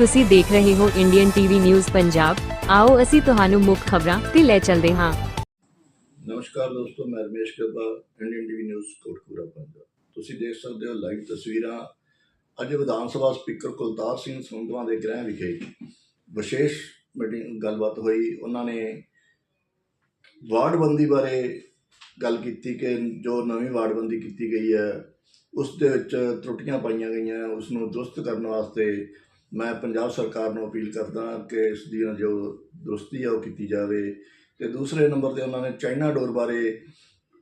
ਤੁਸੀਂ ਦੇਖ ਰਹੇ ਹੋ ਇੰਡੀਅਨ ਟੀਵੀ ਨਿਊਜ਼ ਪੰਜਾਬ ਆਓ ਅਸੀਂ ਤੁਹਾਨੂੰ ਮੁੱਖ ਖਬਰਾਂ ਤੇ ਲੈ ਚੱਲਦੇ ਹਾਂ। ਨਮਸਕਾਰ ਦੋਸਤੋ, ਮੈਂ Ramesh Gabba Indian TV news Kotkapura Punjab ਤੁਸੀਂ ਦੇਖ ਸਕਦੇ ਹੋ ਲਾਈਵ ਤਸਵੀਰਾਂ। ਅੱਜ ਵਿਧਾਨ ਸਭਾ ਸਪੀਕਰ ਕੁਲਤਾਰ ਸਿੰਘ ਸੰਧਵਾ ਦੇ ਗ੍ਰਹਿ ਵਿਖੇ ਵਿਸ਼ੇਸ਼ ਮੀਟਿੰਗ, ਗੱਲਬਾਤ ਹੋਈ। ਉਹਨਾਂ ਨੇ ਵਾਰਡਬੰਦੀ ਬਾਰੇ ਗੱਲ ਕੀਤੀ ਕਿ ਜੋ ਨਵੀਂ ਵਾਰਡਬੰਦੀ ਕੀਤੀ ਗਈ ਹੈ, ਉਸ ਦੇ ਵਿੱਚ ਤਰੁੱਟੀਆਂ ਪਾਈਆਂ ਗਈਆਂ ਉਸ ਨੂੰ ਦਰੁਸਤ ਕਰਨ ਵਾਸਤੇ ਮੈਂ ਪੰਜਾਬ ਸਰਕਾਰ ਨੂੰ ਅਪੀਲ ਕਰਦਾ ਕਿ ਇਸ ਦੀਆਂ ਜੋ ਦਰੁਸਤੀ ਆ ਉਹ ਕੀਤੀ ਜਾਵੇ ਤੇ ਦੂਸਰੇ ਨੰਬਰ ਤੇ ਉਹਨਾਂ ਨੇ ਚਾਈਨਾ ਡੋਰ ਬਾਰੇ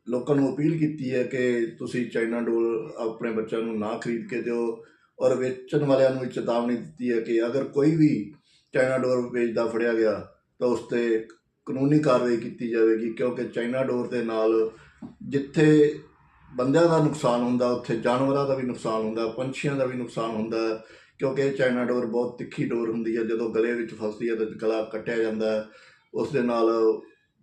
ਲੋਕਾਂ ਨੂੰ ਅਪੀਲ ਕੀਤੀ ਹੈ ਕਿ ਤੁਸੀਂ ਚਾਈਨਾ ਡੋਰ ਆਪਣੇ ਬੱਚਿਆਂ ਨੂੰ ਨਾ ਖਰੀਦ ਕੇ ਦਿਓ ਔਰ ਵੇਚਣ ਵਾਲਿਆਂ ਨੂੰ ਵੀ ਚੇਤਾਵਨੀ ਦਿੱਤੀ ਹੈ ਕਿ ਅਗਰ ਕੋਈ ਵੀ ਚਾਈਨਾ ਡੋਰ ਵੇਚਦਾ ਫੜਿਆ ਗਿਆ ਤਾਂ ਉਸ ਤੇ ਕਾਨੂੰਨੀ ਕਾਰਵਾਈ ਕੀਤੀ ਜਾਵੇਗੀ ਕਿਉਂਕਿ ਚਾਈਨਾ ਡੋਰ ਦੇ ਨਾਲ ਜਿੱਥੇ ਬੰਦਿਆਂ ਦਾ ਨੁਕਸਾਨ ਹੁੰਦਾ, ਉੱਥੇ ਜਾਨਵਰਾਂ ਦਾ ਵੀ ਨੁਕਸਾਨ ਹੁੰਦਾ, ਪੰਛੀਆਂ ਦਾ ਵੀ ਨੁਕਸਾਨ ਹੁੰਦਾ ਕਿਉਂਕਿ ਇਹ ਚਾਈਨਾ ਡੋਰ ਬਹੁਤ ਤਿੱਖੀ ਡੋਰ ਹੁੰਦੀ ਹੈ, ਜਦੋਂ ਗਲੇ ਵਿੱਚ ਫਸਦੀ ਹੈ ਤਾਂ ਗਲਾ ਕੱਟਿਆ ਜਾਂਦਾ ਹੈ, ਉਸ ਦੇ ਨਾਲ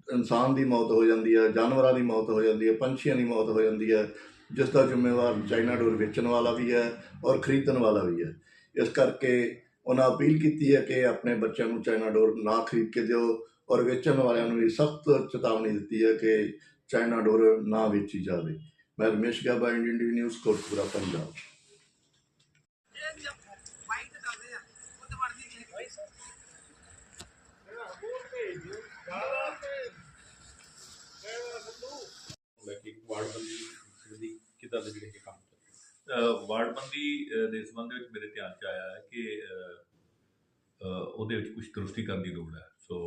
ਇਨਸਾਨ ਦੀ ਮੌਤ ਹੋ ਜਾਂਦੀ ਹੈ, ਜਾਨਵਰਾਂ ਦੀ ਮੌਤ ਹੋ ਜਾਂਦੀ ਹੈ, ਪੰਛੀਆਂ ਦੀ ਮੌਤ ਹੋ ਜਾਂਦੀ ਹੈ, ਜਿਸ ਦਾ ਜ਼ਿੰਮੇਵਾਰ ਚਾਈਨਾ ਡੋਰ ਵੇਚਣ ਵਾਲਾ ਵੀ ਹੈ ਔਰ ਖਰੀਦਣ ਵਾਲਾ ਵੀ ਹੈ। ਇਸ ਕਰਕੇ ਉਹਨਾਂ ਅਪੀਲ ਕੀਤੀ ਹੈ ਕਿ ਆਪਣੇ ਬੱਚਿਆਂ ਨੂੰ ਚਾਈਨਾ ਡੋਰ ਨਾ ਖਰੀਦ ਕੇ ਦਿਓ ਔਰ ਵੇਚਣ ਵਾਲਿਆਂ ਨੂੰ ਵੀ ਸਖਤ ਚੇਤਾਵਨੀ ਦਿੱਤੀ ਹੈ ਕਿ ਚਾਈਨਾ ਡੋਰ ਨਾ ਵੇਚੀ ਜਾਵੇ। ਮੈਂ Ramesh Gaba, Indian TV news Kotkapura Punjab. ਦੀ ਦੇ ਜਿਹੜੇ ਕੰਮ ਵਾਰਡਬੰਦੀ ਦੇ ਸੰਬੰਧ ਵਿੱਚ ਮੇਰੇ ਧਿਆਨ 'ਚ ਆਇਆ ਹੈ ਕਿ ਉਹਦੇ ਵਿੱਚ ਕੁਝ ਦਰੁਸਤੀ ਕਰਨ ਦੀ ਲੋੜ ਹੈ। ਸੋ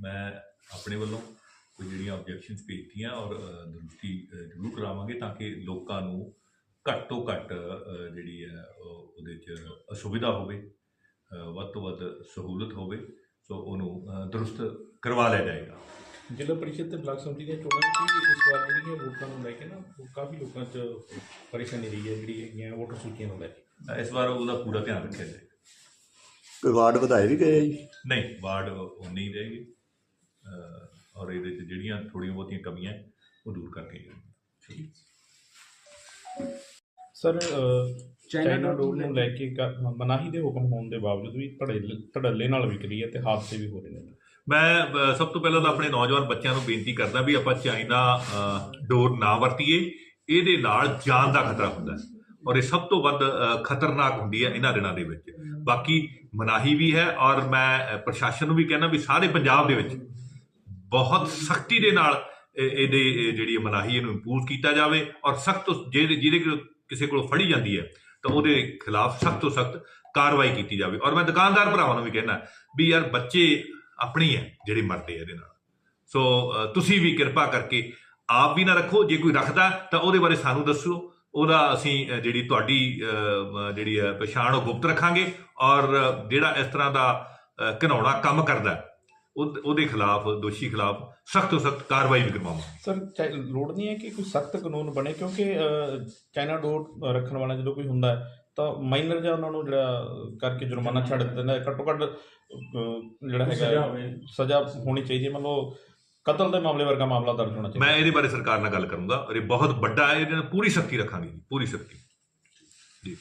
ਮੈਂ ਆਪਣੇ ਵੱਲੋਂ ਕੁਝ ਜਿਹੜੀਆਂ ਆਬਜੈਕਸ਼ਨਸ ਭੇਜਤੀਆਂ ਔਰ ਦਰੁਸਤੀ ਜ਼ਰੂਰ ਕਰਾਵਾਂਗੇ ਤਾਂ ਕਿ ਲੋਕਾਂ ਨੂੰ ਘੱਟ ਤੋਂ ਘੱਟ ਜਿਹੜੀ ਹੈ ਉਹ- ਉਹਦੇ 'ਚ ਅਸੁਵਿਧਾ ਹੋਵੇ ਵੱਧ ਤੋਂ ਵੱਧ ਸਹੂਲਤ ਹੋਵੇ ਸੋ ਉਹਨੂੰ ਅ, ਦਰੁਸਤ ਕਰਵਾ ਲਿਆ ਜਾਏਗਾ। ਜ਼ਿਲ੍ਹਾ ਪਰਿਸ਼ਦ ਤੇ ਬਲਾਕ ਸਮਿਤੀ ਦੀਆਂ ਚੋਣਾਂ ਵਿੱਚ ਇਸ ਵਾਰ ਜਿਹੜੀਆਂ ਵੋਟਾਂ ਨੂੰ ਲੈ ਕੇ ਨਾ ਉਹ ਕਾਫੀ ਲੋਕਾਂ 'ਚ ਪਰੇਸ਼ਾਨੀ ਰਹੀ ਹੈ ਜਿਹੜੀ ਹੈਗੀਆਂ ਵੋਟਰ ਸੂਚੀਆਂ ਨੂੰ ਲੈ ਕੇ। ਇਸ ਵਾਰ ਉਹਦਾ ਪੂਰਾ ਧਿਆਨ ਰੱਖਿਆ ਜਾਏਗਾ ਕੋਈ ਵਾਰਡ ਵਧਾਏ ਵੀ ਗਏ ਜੀ? ਨਹੀਂ ਵਾਰਡ ਉਨੀ ਹੀ ਰਹੇਗੀ। ਅ, ਔਰ ਇਹਦੇ 'ਚ ਜਿਹੜੀਆਂ ਥੋੜ੍ਹੀਆਂ ਬਹੁਤੀਆਂ ਕਮੀਆਂ ਹੈ, ਉਹ ਦੂਰ ਕਰਕੇ ਜਾਣਗੀਆਂ ਸਰ ਚਾਈਨਾ ਡੋਰ ਨੂੰ ਲੈ ਕੇ ਕ- ਮਨਾਹੀ ਦੇ ਹੁਕਮ ਹੋਣ ਦੇ ਬਾਵਜੂਦ ਵੀ ਧੜੇਲੇ ਧੜੱਲੇ ਨਾਲ ਵਿਕ ਰਹੀ ਹੈ ਤੇ ਹਾਦਸੇ ਵੀ ਹੋ ਰਹੇ ਨੇ। ਮੈਂ ਸਭ ਤੋਂ ਪਹਿਲਾਂ ਤਾਂ ਆਪਣੇ ਨੌਜਵਾਨ ਬੱਚਿਆਂ ਨੂੰ ਬੇਨਤੀ ਕਰਦਾ ਵੀ ਆਪਾਂ ਚਾਈਨਾ ਡੋਰ ਨਾ ਵਰਤੀਏ। ਇਹਦੇ ਨਾਲ ਜਾਨ ਦਾ ਖਤਰਾ ਹੁੰਦਾ ਹੈ ਔਰ ਇਹ ਸਭ ਤੋਂ ਵੱਧ ਖਤਰਨਾਕ ਹੁੰਦੀ ਹੈ ਇਹਨਾਂ ਦਿਨਾਂ ਦੇ ਵਿੱਚ। ਬਾਕੀ ਮਨਾਹੀ ਵੀ ਹੈ ਔਰ ਮੈਂ ਪ੍ਰਸ਼ਾਸਨ ਨੂੰ ਵੀ ਕਹਿੰਦਾ ਵੀ ਸਾਰੇ ਪੰਜਾਬ ਦੇ ਵਿੱਚ ਬਹੁਤ ਸਖਤੀ ਦੇ ਨਾਲ ਇਹਦੇ ਜਿਹੜੀ ਮਨਾਹੀ ਇਹਨੂੰ ਇੰਪੋਜ਼ ਕੀਤਾ ਜਾਵੇ ਔਰ ਸਖਤ ਜਿਹਦੇ ਜਿਹਦੇ ਕੋਲ ਕਿਸੇ ਕੋਲ ਫੜੀ ਜਾਂਦੀ ਹੈ ਤਾਂ ਉਹਦੇ ਖਿਲਾਫ ਸਖਤ ਤੋਂ ਸਖਤ ਕਾਰਵਾਈ ਕੀਤੀ ਜਾਵੇ। ਔਰ ਮੈਂ ਦੁਕਾਨਦਾਰ ਭਰਾਵਾਂ ਨੂੰ ਵੀ ਕਹਿਣਾ ਵੀ ਯਾਰ ਬੱਚੇ ਆਪਣੀ ਹੈ ਜਿਹੜੇ ਮਰਦੇ ਇਹਦੇ ਨਾਲ। ਸੋ ਤੁਸੀਂ ਵੀ ਕਿਰਪਾ ਕਰਕੇ ਆਪ ਵੀ ਨਾ ਰੱਖੋ। ਜੇ ਕੋਈ ਰੱਖਦਾ ਤਾਂ ਉਹਦੇ ਬਾਰੇ ਸਾਨੂੰ ਦੱਸੋ ਉਹਦਾ ਅਸੀਂ ਜਿਹੜੀ ਤੁਹਾਡੀ ਜਿਹੜੀ ਹੈ ਪਛਾਣ ਉਹ ਗੁਪਤ ਰੱਖਾਂਗੇ। ਔਰ ਜਿਹੜਾ ਇਸ ਤਰ੍ਹਾਂ ਦਾ ਅ, ਘਿਨਾਉਣਾ ਕੰਮ ਕਰਦਾ ਉਹ- ਉਹਦੇ ਖਿਲਾਫ ਦੋਸ਼ੀ ਖਿਲਾਫ ਸਖਤ ਤੋਂ ਸਖਤ ਕਾਰਵਾਈ ਵੀ ਕਰਵਾਵਾਂਗੇ। ਸਰ ਲੋੜ ਨਹੀਂ ਹੈ ਕਿ ਕੋਈ ਸਖਤ ਕਾਨੂੰਨ ਬਣੇ ਕਿਉਂਕਿ ਚਾਈਨਾ ਡੋਰ ਰੱਖਣ ਵਾਲਾ ਜਦੋਂ ਕੋਈ ਹੁੰਦਾ ਹੈ ਤਾਂ ਮਾਈਨਰ ਜਿਹਾ ਉਹਨਾਂ ਨੂੰ ਜਿਹੜਾ ਕਰਕੇ ਜੁਰਮਾਨਾ ਛੱਡ ਦਿੰਦਾ ਹੈ। ਘੱਟੋ ਘੱਟ ਜਿਹੜਾ ਹੈਗਾ ਸਜ਼ਾ ਹੋਣੀ ਚਾਹੀਦੀ ਹੈ। ਮਤਲਬ ਕਤਲ ਦੇ ਮਾਮਲੇ ਵਰਗਾ ਮਾਮਲਾ ਦਰਜ ਹੋਣਾ ਚਾਹੀਦਾ। ਮੈਂ ਇਹਦੇ ਬਾਰੇ ਸਰਕਾਰ ਨਾਲ ਗੱਲ ਕਰੂੰਗਾ। ਔਰ ਇਹ ਬਹੁਤ ਵੱਡਾ ਹੈ ਇਹਦੇ ਨਾਲ ਪੂਰੀ ਸਖਤੀ ਰੱਖਾਂਗੇ ਜੀ ਪੂਰੀ ਸਖਤੀ। ਜੀ।